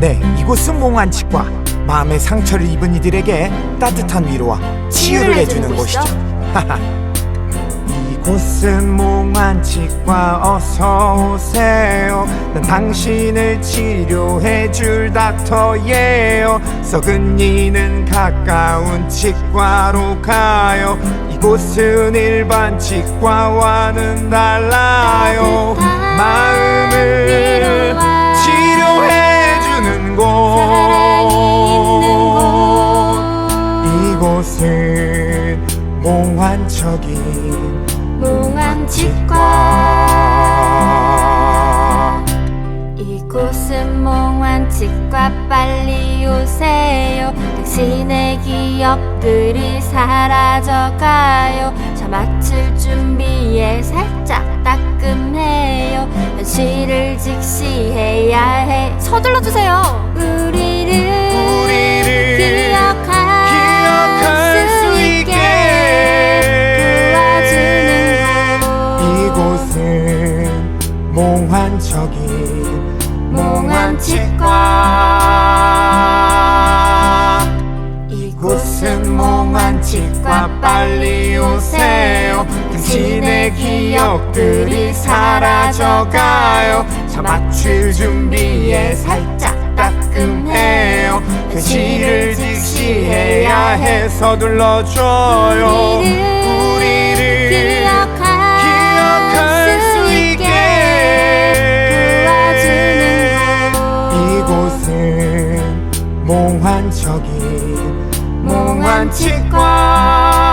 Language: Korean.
네, 이곳은 몽환 치과. 마음의 상처를 입은 이들에게 따뜻한 위로와 치유를 해주는 곳이죠. 이곳은 몽환 치과 어서 오세요. 난 당신을 치료해 줄 닥터예요. 썩은 이는 가까운 치과로 가요. 이곳은 일반 치과와는 달라요. 이곳은 몽환적인 몽환치과 이곳은 몽환치과 빨리 오세요. 당신의 기억들이 사라져가요. 자 맞출 준비에 살짝 따끔해요. 현실을 직시해야 해. 서둘러 주세요 몽환적인 몽환 치과. 이곳은 몽환 치과. 빨리 오세요. 당신의 기억들이 사라져가요. 자 맞출 준비에 살짝 따끔해요. 현실을 직시해야 해 서둘러줘요 몽환 척이 몽환 치과.